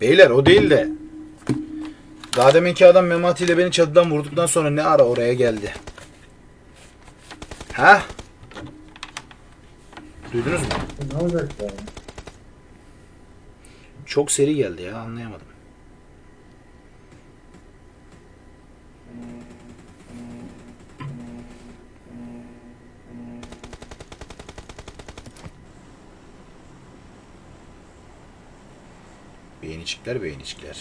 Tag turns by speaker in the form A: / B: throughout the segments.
A: Beyler o değil de. Daha deminki adam Memati ile beni çatıdan vurduktan sonra ne ara oraya geldi? Ha? Duydunuz mu?
B: Ne olacak ya?
A: Çok seri geldi ya anlayamadım. Beğenicikler beğenicikler.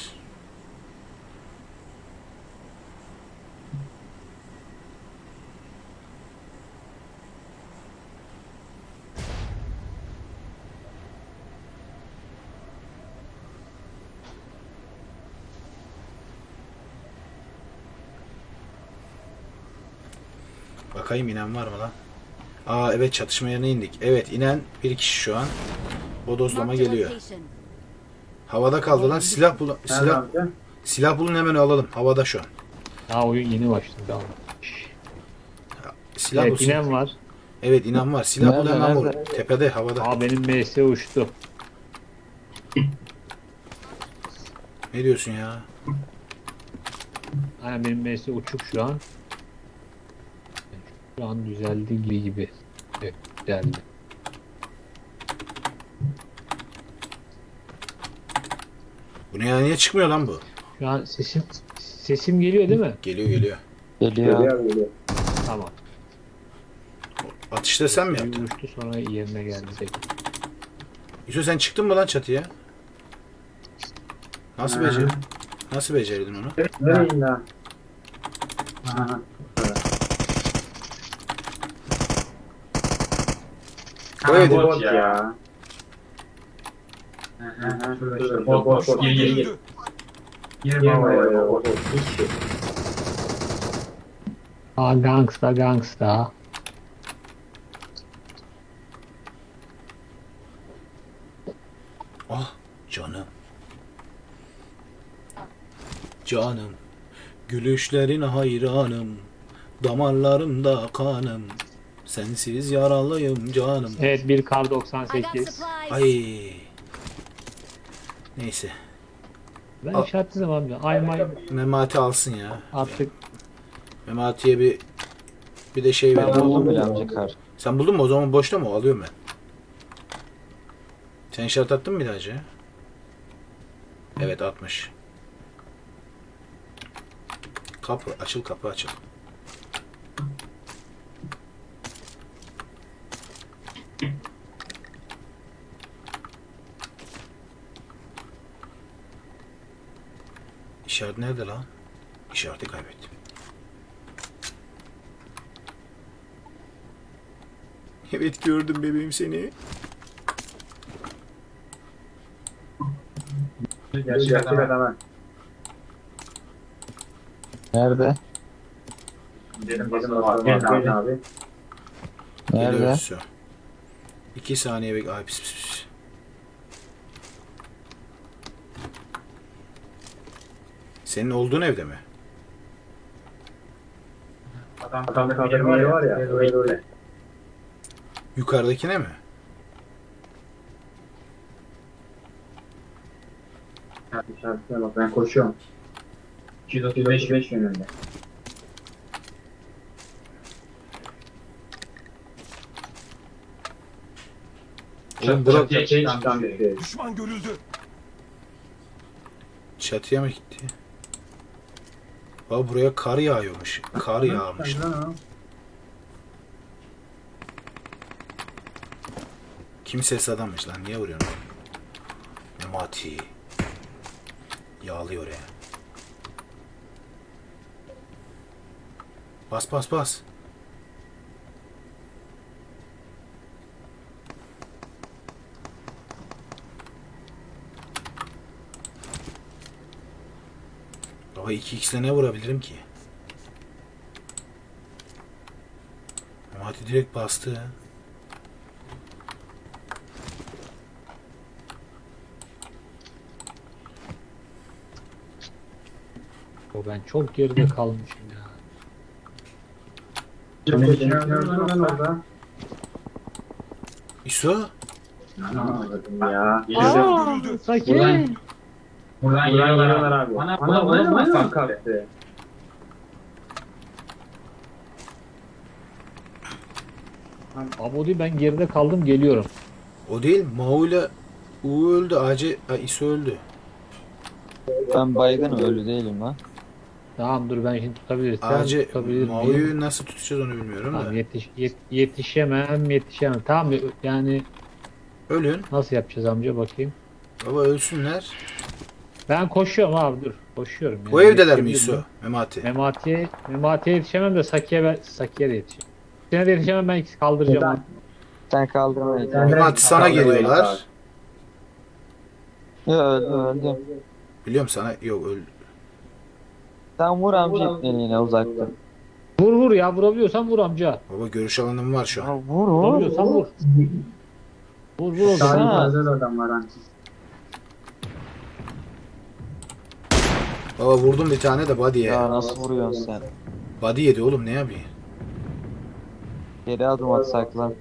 A: Bakayım inen var mı lan? Aa evet çatışma yerine indik. Evet inen bir kişi şu an. Bodozlama
C: Marked a
A: geliyor. Havada kaldı lan. Silah bulun. Silah, silah bulun hemen alalım. Havada şu an.
D: Daha oyun yeni başladı ama.
A: Silah
D: Evet
A: bulsun.
D: inen var.
A: Evet inen var. Silah bul
E: Nerede,
A: hemen vur.
E: nerede?
A: Tepede havada.
D: Aa benim MS uçtu.
A: Ne diyorsun ya?
D: Aynen benim MS uçuk şu an. Şu an düzeldi gibi gibi. Evet düzeldi.
A: Bu ne ya? Niye çıkmıyor lan bu?
D: Şu an sesim sesim geliyor değil mi?
A: Geliyor geliyor.
E: Geliyor.
B: Geliyor geliyor.
D: Tamam.
A: Atışta sen mi yaptın?
D: uçtu sonra yerine geldi.
A: Yusuf sen çıktın mı lan çatıya? Nasıl becerdin? Nasıl becerdin onu?
B: Aha.
A: O evde.
B: Bot ya. Hı hı, şurada
F: geri geri.
B: Girme havaya. Bot bot. Hiç şey.
D: Aa gangsta gangsta.
A: Ah canım. Canım. Gülüşlerine hayranım. Damarlarımda kanım. Sensiz yaralıyım canım.
D: Evet bir kar
C: I got
D: 98.
C: supplies.
A: Ay. Neyse.
D: Ben
A: Al.
D: işaretledim amca. Ay may
A: Memati alsın ya.
D: artık
A: Memati'ye bir bir de şey
E: Ben
A: ver.
E: buldum bile amca kar.
A: Sen buldun mu? O zaman boşta mı? o? Alıyorum ben. Sen işaret attın mı bir daha hacı? Evet atmış. Kapı açıl kapı açıl. İşaret nerede lan? İşareti kaybettim. Evet gördüm bebeğim seni.
B: Gerçek adam.
E: Nerede?
B: Dedim dedim abi. abi.
E: Nerede?
A: Şu. İki saniye bek. Ay pis pis pis. Senin olduğun evde mi?
B: Adam kaldırma yeri var ya. Öyle öyle.
A: Yukarıdakine mi?
B: İşaretine bak ben koşuyorum. 235 5 yönünde.
A: Oğlum bura
B: Çatıya çıkan bir şey.
F: Düşman görüldü.
A: çatıya mı gitti? Aa buraya kar yağıyormuş. Kar yağmış. Kimsesiz adammış lan. Niye vuruyorsun? Memati. Yağlıyor oraya. Bas bas bas. Baba 2x'le ne vurabilirim ki? Memati direkt bastı.
D: o ben çok geride kalmışım ya.
B: Ben orada.
A: İso?
B: Ya.
F: Görüldü.
D: Sakin.
B: Buradan geliyorlar abi. Bana bana bana bana kalktı.
D: Abodi ben geride kaldım geliyorum.
A: O değil. Mao ile U öldü. AC ha, İso öldü.
E: Ben baygın ölü değilim lan.
D: Tamam dur ben şimdi tutabiliriz. Sen
A: AC
D: tutabilir miyim?
A: Mao'yu nasıl tutacağız onu bilmiyorum
D: Tamam,
A: da.
D: yetiş, yet- yetişemem yetişemem. Tamam yani
A: Ölün.
D: nasıl yapacağız amca bakayım.
A: Baba ölsünler.
D: Ben koşuyorum abi dur. Koşuyorum.
A: Bu
D: yani.
A: evdeler mi
D: miyim?
A: Memati.
D: Memati'ye, Memati'ye yetişemem de Saki'ye ben- Saki'ye de yetişemem. Sene de yetişemem ben ikisi kaldıracağım. abi.
E: Sen kaldırmayı.
B: Ben-
A: Memati sana geliyorlar.
E: Ya öldüm öldüm.
A: Biliyorum sana. Yok öldü.
E: Sen vur amca ipneliğine uzaktan.
D: Vur vur ya vurabiliyorsan vur amca.
A: Baba görüş alanım var şu an.
E: Ya vur vur.
D: Vurabiliyorsan vur. Vur vur
E: Ha.
B: fazla da adam var hani.
A: Baba vurdum bir tane de body'ye.
E: Ya nasıl vuruyorsun sen?
A: Body yedi oğlum ne yapayım?
E: Geri adım atsak lan.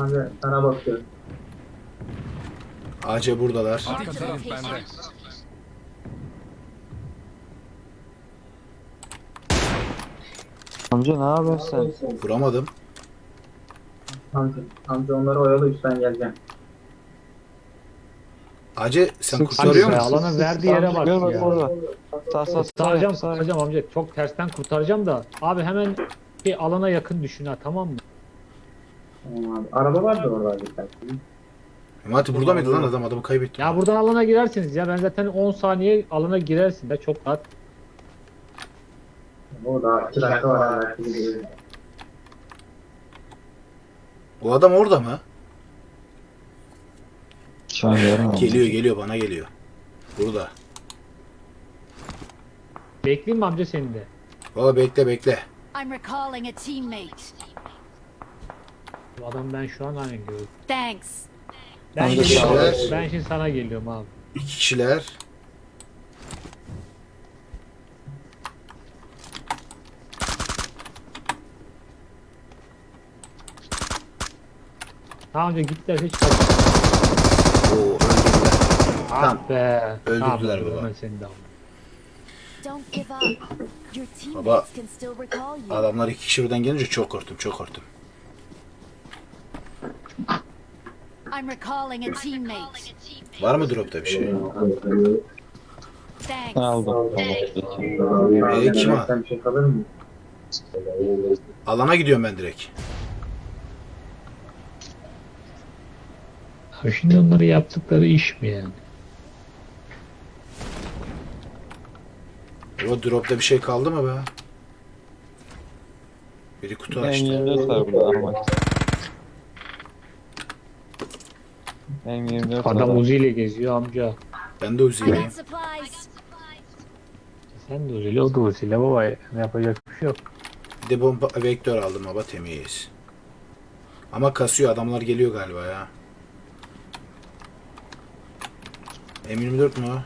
B: Abi sana bakıyor.
A: AC buradalar.
C: Arka taraf bende.
E: Amca ne yapıyorsun sen?
A: Vuramadım.
B: Amca, amca onları oyalı üstten geleceğim.
A: AC sen
E: Sık-
A: kurtarıyor musun?
D: Alanın verdiği yere bak ya.
E: orada. Sağ sağ sağ.
D: Kurtaracağım,
E: sağ.
D: kurtaracağım amca. Çok tersten kurtaracağım da. Abi hemen bir alana yakın düşün ha tamam mı?
B: Tamam abi. Araba vardı orada.
A: Memati burada mıydı lan adam? Adamı kaybettim.
D: Ya buradan alana girersiniz ya. Ben zaten 10 saniye alana girersin de çok rahat.
B: O da 2 dakika var. belki
A: O adam orada mı?
E: Şu an.
A: Geliyor geliyor bana geliyor. Burada.
D: Bekleyeyim mi amca seni de?
A: Baba bekle bekle.
F: I'm recalling a teammate.
D: Bu adam ben şu an aynen gördüm.
F: Thanks.
D: Ben
E: Amca
D: şimdi,
A: şeyler-
D: ben şimdi sana geliyorum abi.
A: İki kişiler.
D: Tamam amca gittiler hiç kaç.
A: Oo öldürdüler. Tamam.
D: Ah be.
A: Öldürdüler
D: Tamam,
A: baba.
D: Ben seni de aldım.
F: Don't give up. Your
A: Baba,
F: teammates can still recall you.
A: Adamlar iki kişi birden gelince çok korktum çok korktum.
F: I'm recalling a teammate.
A: Var mı dropta bir şey?
F: Thanks.
E: Aldım.
A: Ee, kim
B: mı?
A: Alana gidiyorum ben direkt.
D: Abi şimdi onları yaptıkları iş mi yani?
A: O dropta bir şey kaldı mı be? Biri kutu açtı.
E: 24 var burada almak. Benim 24
D: Adam. Uzi ile geziyor amca.
A: Ben de
F: supplies.
D: Sen de Uzi ile o da Uzi ile baba. Ne yapacak bir şey yok.
A: Bir de bomba vektör aldım baba temiz. Ama kasıyor adamlar geliyor galiba ya. M24 mu o?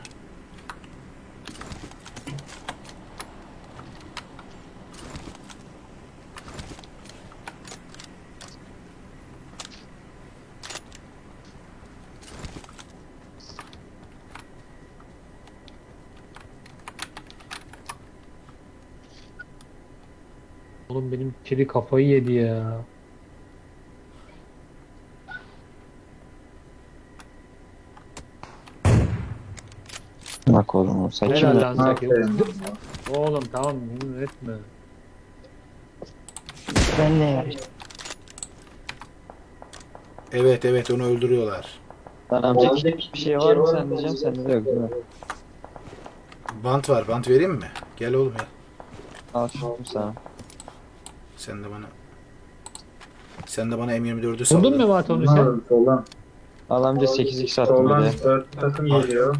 D: Oğlum benim kedi kafayı yedi ya.
E: Bak oğlum sen
D: Helal lan. Oğlum tamam bunu etme.
E: Ben ne ya?
A: Evet evet onu öldürüyorlar.
E: Lan amca bir şey var mı sen diyeceğim sende de yok değil mi?
A: Bant var bant vereyim mi? Gel oğlum ya.
E: Al şunu sana.
A: Sen de bana sen de bana M24'ü
D: Vurdun
A: salladın.
D: mu Mat onu sen?
B: Soldan.
E: Al amca 8x attım bir de.
B: 4 takım geliyor.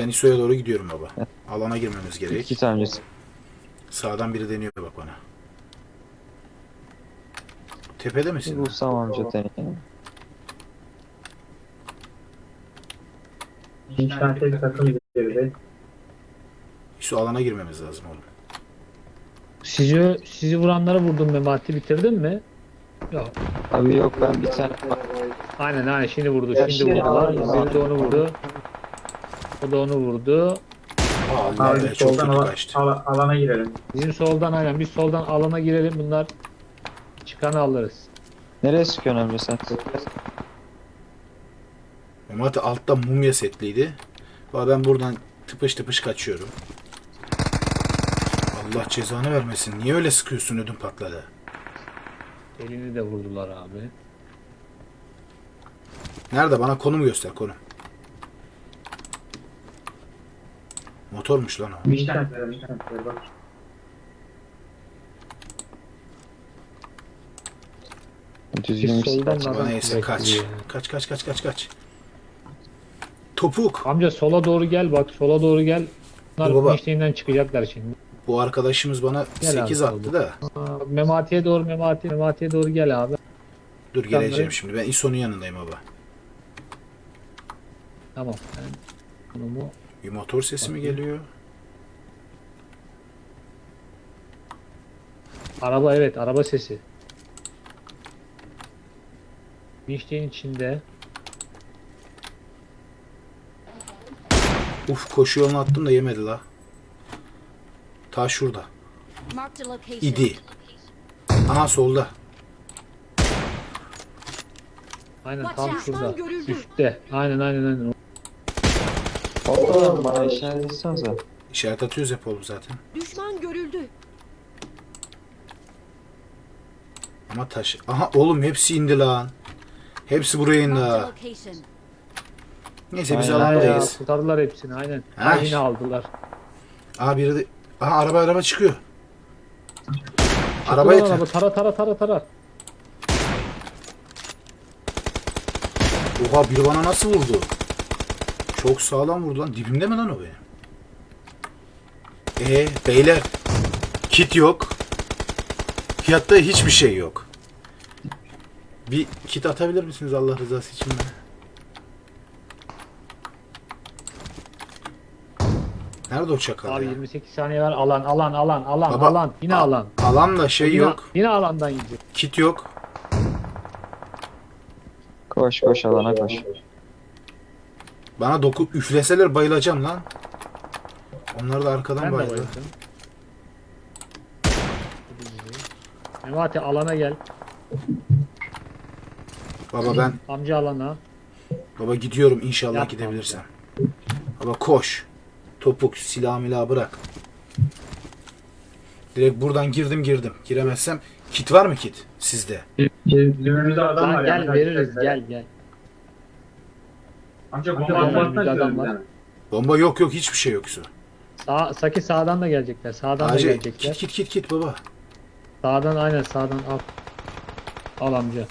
A: Ben İso'ya doğru gidiyorum baba. Alana girmemiz gerek.
E: İki tanesi.
A: Sağdan biri deniyor bak bana. Tepede misin?
E: Bulsam amca.
B: İki tane tek takım.
A: Su alana girmemiz lazım oğlum.
D: Sizi, sizi vuranları vurdun Memati bitirdin mi? Yok.
E: Abi yok ben bir tane
D: Aynen aynen şimdi vurdu.
E: Ya
D: Şimdi
E: şey
D: vurdular. de onu vurdu. O da onu vurdu.
A: Allah
B: Abi
A: be
B: biz
A: çok
B: soldan
A: kötü
B: ala-
A: kaçtı.
B: ala- alana girelim.
D: Bizim soldan aynen biz soldan alana girelim bunlar çıkanı alırız.
E: Nereye sıkıyorsun amca sen?
A: Memati altta mumya setliydi. Valla ben buradan tıpış tıpış kaçıyorum. Allah cezanı vermesin. Niye öyle sıkıyorsun ödüm patladı.
D: Elini de vurdular abi.
A: Nerede? Bana konum göster konum. Motormuş lan o.
B: Mişten söyle bak.
E: Düzgün
D: Biz
E: bir
D: soldan
E: silah.
D: adam
A: Neyse kaç. Kaç kaç kaç kaç kaç. Topuk.
D: Amca sola doğru gel bak sola doğru gel. Bunlar
A: Dur baba.
D: gençliğinden çıkacaklar şimdi.
A: Bu arkadaşımız bana
D: Gel
A: 8
D: abi,
A: attı da.
D: Aa, Memati'ye doğru Memati Memati'ye doğru gel abi.
A: Dur geleceğim şimdi. Ben İso'nun yanındayım baba.
D: Tamam. Ben bunu
A: Bir motor sesi mi geliyor?
D: Araba evet araba sesi. Vinçliğin içinde.
A: Uf koşu yolunu attım da yemedi la. Ta şurada. İdi. Aha solda.
D: Aynen tam şurada. Üstte. Aynen aynen aynen.
E: Ortadan bana işaret etsenize.
A: İşaret atıyoruz hep oğlum zaten.
F: Düşman görüldü.
A: Ama taş. Aha oğlum hepsi indi lan. Hepsi buraya indi ha. Neyse biz
E: Aynen.
D: Ya,
A: alandayız.
D: kurtardılar hepsini aynen.
A: Ha.
D: Yine aldılar.
A: Aha biri de... Aha araba araba çıkıyor. Araba
D: Araba
A: yeter.
D: araba tara tara tara tara.
A: Oha biri bana nasıl vurdu? Çok sağlam vurdu lan. Dibimde mi lan o benim? Ee beyler. Kit yok. Fiyatta hiçbir şey yok. Bir kit atabilir misiniz Allah rızası için bana? Nerede o çakal
D: Abi
A: ya?
D: 28 saniye var alan alan alan alan
A: Baba,
D: alan yine
A: a-
D: alan.
A: Alan da şey
D: yine,
A: yok.
D: Yine alandan gidiyor.
A: Kit yok.
E: Koş koş alana koş.
A: Bana doku üfleseler bayılacağım lan. Onlar da arkadan
D: Ben bayıldım. Memati alana gel.
A: Baba ben
D: Amca alana.
A: Baba gidiyorum inşallah
D: Yapma
A: gidebilirsem. Baba koş. Topuk, silah milah bırak. Direkt buradan girdim girdim. Giremezsem kit var mı kit sizde?
B: Dibimizde adam
D: Lan
B: var.
D: gel
B: ya.
D: veririz gel gel.
B: Amca
D: Amca,
B: bomba
D: bomba
B: atmazsan
D: adam var.
A: Bomba yok yok hiçbir şey yok su.
D: Sağ, Saki sağdan da gelecekler. Sağdan da
A: Acil
D: gelecekler.
A: kit kit kit kit baba.
D: Sağdan aynen sağdan al. Al amca.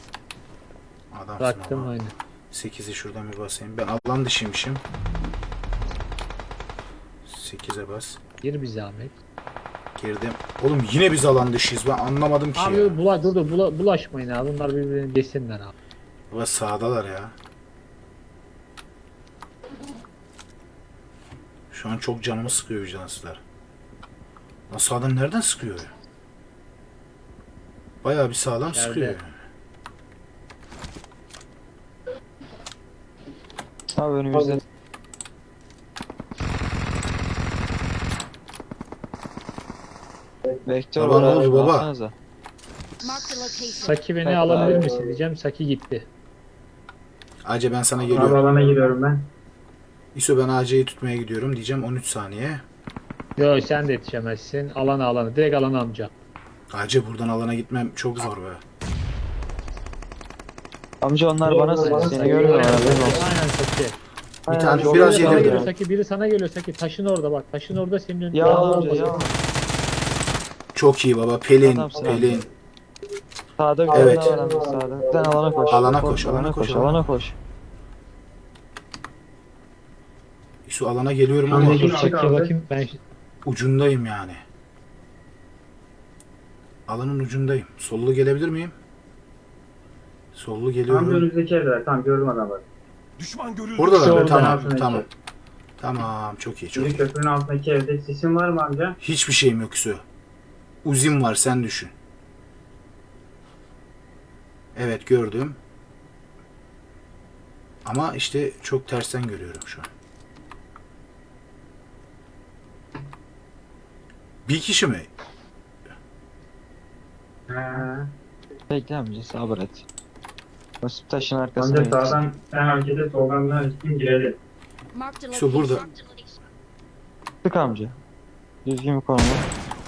A: Adamsın
D: Bıraktım
A: ama.
D: aynen.
A: 8'i şuradan bir basayım. Ben alan dışıymışım. 8'e bas.
D: Gir bir zahmet.
A: Girdim. Oğlum yine biz alan dışıyız. Ben anlamadım ki ya.
D: Abi bula, dur dur bula, bulaşmayın abi. Bunlar birbirini geçsinler abi.
A: Baba sağdalar ya. Şu an çok canımı sıkıyor vicdansızlar. Lan sağdan nereden sıkıyor ya? Bayağı bir sağlam
D: İçeride.
A: sıkıyor.
E: Abi önümüzde. Vektör
A: Baba,
E: var
A: ne
E: abi,
A: oldu baba?
E: baksanıza.
D: Saki beni
E: Bak
D: alabilir
E: abi.
D: misin diyeceğim. Saki gitti.
A: Ace ben sana
B: Abi
A: geliyorum.
B: alana giriyorum ben.
A: İso ben Ace'yi tutmaya gidiyorum diyeceğim 13 saniye.
D: Yo sen de yetişemezsin. Alana alana. Direkt alana amca.
A: Ace buradan alana gitmem çok zor be.
E: Amca onlar bana sıkıyor. Seni görmüyorlar haberin olsun.
D: Aynen Saki.
A: Bir tane
E: çok
A: biraz
D: Biri sana
A: yedim.
D: geliyor Saki. Biri sana geliyor Saki. Taşın orada bak. Taşın orada senin önünde.
E: Ya amca ya.
A: Çok iyi baba. Pelin,
E: Adamsın
A: Pelin.
E: Sağda bir
A: Evet.
E: tane var amca sağda. Sen alana koş.
A: Alana koş, alana koş, alana
E: Alana koş.
A: İso alana geliyorum ama
D: Dur bakayım. Ben
A: ucundayım yani. Alanın ucundayım. Sollu gelebilir miyim? Sollu
B: Amca
A: geliyorum.
B: önümüzdeki evde. Tamam gördüm adamları.
C: Düşman görüldü.
A: Oradalar mı?
D: Orada
A: Tamam, tamam. Tamam çok iyi çok iyi.
B: köprünün altındaki evde. Sesin var mı amca?
A: Hiçbir şeyim yok Hüsnü. Uzim var sen düşün. Evet gördüm. Ama işte çok tersten görüyorum şu an. Bir kişi mi?
E: Bekle amca sabır et. Basıp taşın arkasına
B: Amca
E: git.
B: sağdan sen hareket et soldan da üstün girelim.
A: İşte burada.
E: Sık amca. Düzgün bir konuma.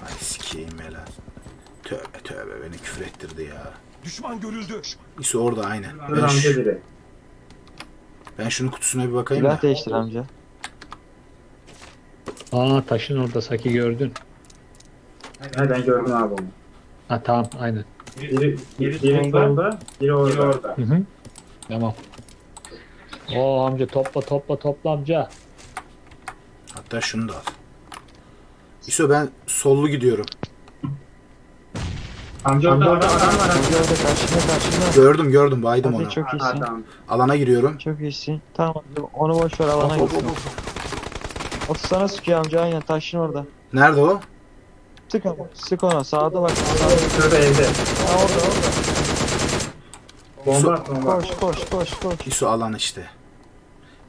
A: Ay sikeyim helal. Tövbe tövbe beni küfür ettirdi ya.
C: Düşman görüldü.
A: İso orada aynen. Ben,
B: amca
A: şu-
B: biri.
A: ben şunun kutusuna bir bakayım da.
E: Silah değiştir amca.
D: Aa taşın orada Saki gördün.
B: He ben gördüm abi onu.
D: Ha tamam aynen.
B: Biri, biri, biri solda, biri orada.
D: Hı hı. Tamam. Oo amca topla topla topla amca.
A: Hatta şunu da al. İso ben sollu gidiyorum.
B: Amca orada adam, var.
E: Amca orada karşında karşında.
A: Gördüm gördüm baydım
E: Hadi
A: onu.
E: çok iyisin.
B: Adam.
A: Alana giriyorum.
E: Çok iyisin. Tamam onu boş ver alana gitsin. Otur sana sıkıyor amca aynen taşın orada.
A: Nerede o?
E: Sık ama sık ona sağda bak sağda.
B: Şurada evde.
E: Ha orada orada.
B: Bomba at bomba.
E: Koş koş koş koş.
A: İso alan işte.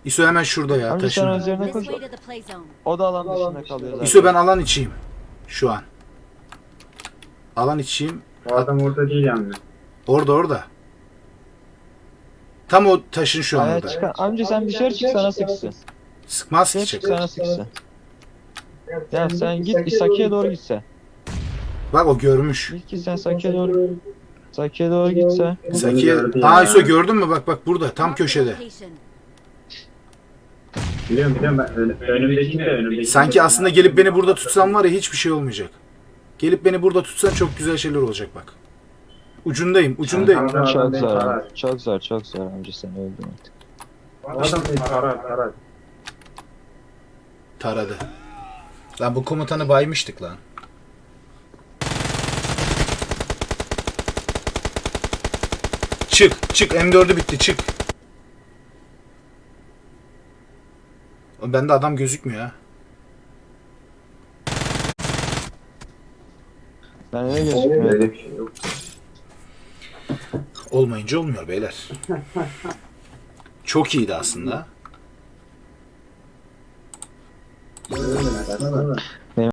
A: İso hemen şurada ya
E: Amca sen
A: taşın.
E: üzerine
F: This
E: koş.
F: way to the play zone.
E: O da alan dışında kalıyor zaten.
A: İso ben alan içiyim. Şu an. Alan içiyim.
B: O adam orada değil yani.
A: Orada orada. Tam o taşın şu an orada.
E: çıkar. Amca sen dışarı çık sana sıksın.
A: Sıkmaz ki
E: çık sana sıksın. Ya sen git Saki'ye doğru gitse.
A: Bak o görmüş.
E: Git ki sen Saki'ye doğru. Saki'ye doğru gitse.
A: Sakiye. Aa İso gördün mü? Bak bak burada tam köşede.
B: Biliyorum biliyorum ben ön, önümdeki de önümdeki.
A: Sanki aslında gelip beni burada tutsan var ya hiçbir şey olmayacak. Gelip beni burada tutsan çok güzel şeyler olacak bak. Ucundayım, ucundayım.
B: Tamam.
E: Çok zor. Çok zor çok zor amca seni öldüm artık.
B: Adam seni tarar tarar.
A: Taradı. Lan bu komutanı baymıştık lan. Çık, çık. M4'ü bitti, çık. Bende adam gözükmüyor ha.
E: Ben öyle gözükmüyor.
B: Öyle bir şey yok.
A: Olmayınca olmuyor beyler. Çok iyiydi aslında.
B: Mesela.